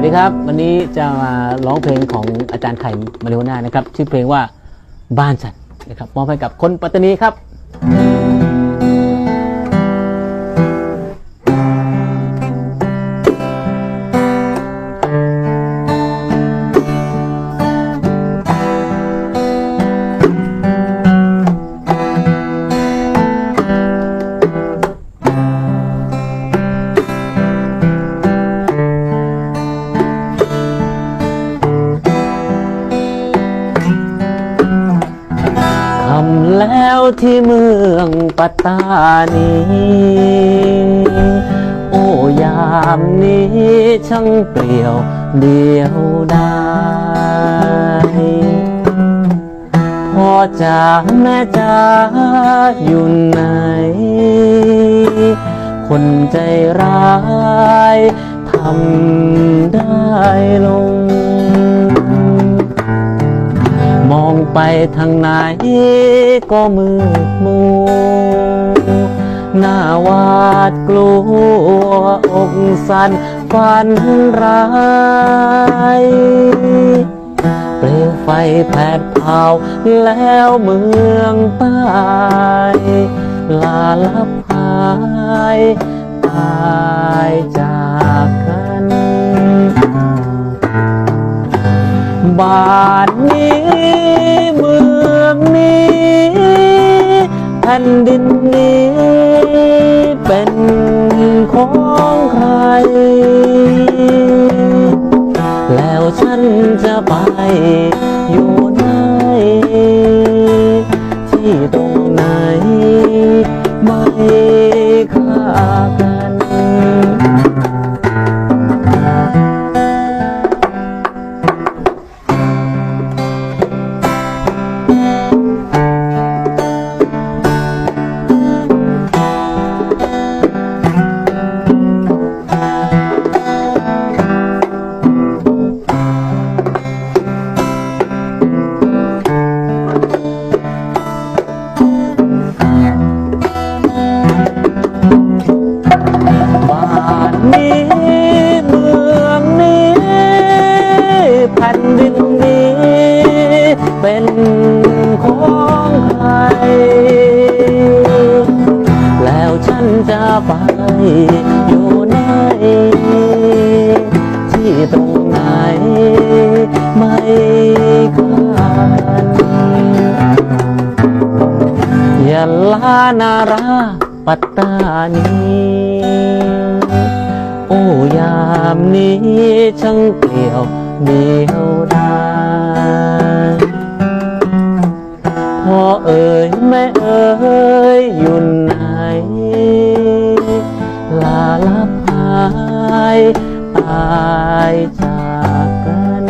วัสดีครับ วันนี้จะมาร้องเพลงของอาจารย์ไข่มาริโอนานะครับ ชื่อเพลงว่าบ้านฉันนะครับมอบให้กับคนปัตตานีครับ ที่เมืองปัตตานีโอ้ยามนี้ช่างเปลี่ยวเดียวดายพ่อจ๋าแม่จ๋าอยู่ไหน คนใจร้ายทำได้ลง ไปทางไหนก็มืดมัวหน้าวาดกลัวอกสั่นฝันร้ายเปลวไฟแผดเผาแล้วเมืองใต้ลาลับหายตายจากกัน บ้านนี้เมืองนี้แผ่นดินนี้เป็นของใคร แล้วฉันจะไปอยู่ไหนที่ตรงไหนไม่ค่ากัน นี้ เมืองนี้แผ่นดินนี้ เป็นของใคร แล้วฉันจะไปอยู่ไหนที่ตรงไหนไม่กันยะลานาราปัตตานีามนี้ช่างเปลี่ยวเดียวดายพ่อเอ๋ยแม่เอ๋ยอยู่ไหน ลาลับหายตายจากกัน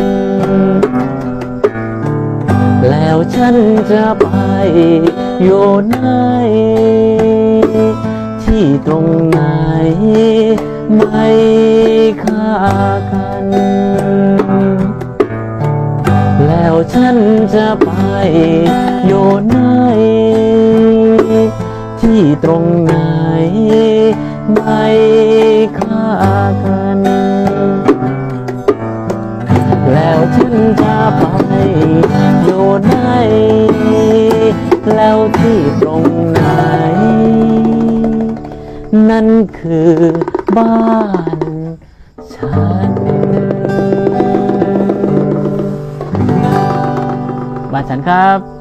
แล้วฉันจะไปอยู่ไหน ที่ตรงไหน ไม่ค่ากัน แล้วฉันจะไปอยู่ไหน ที่ตรงไหน ไม่ค่ากัน แล้วฉันจะไปอยู่ไหน แล้วที่ตรงไหน นั่นคือ บ้านฉัน บ้านฉันครับ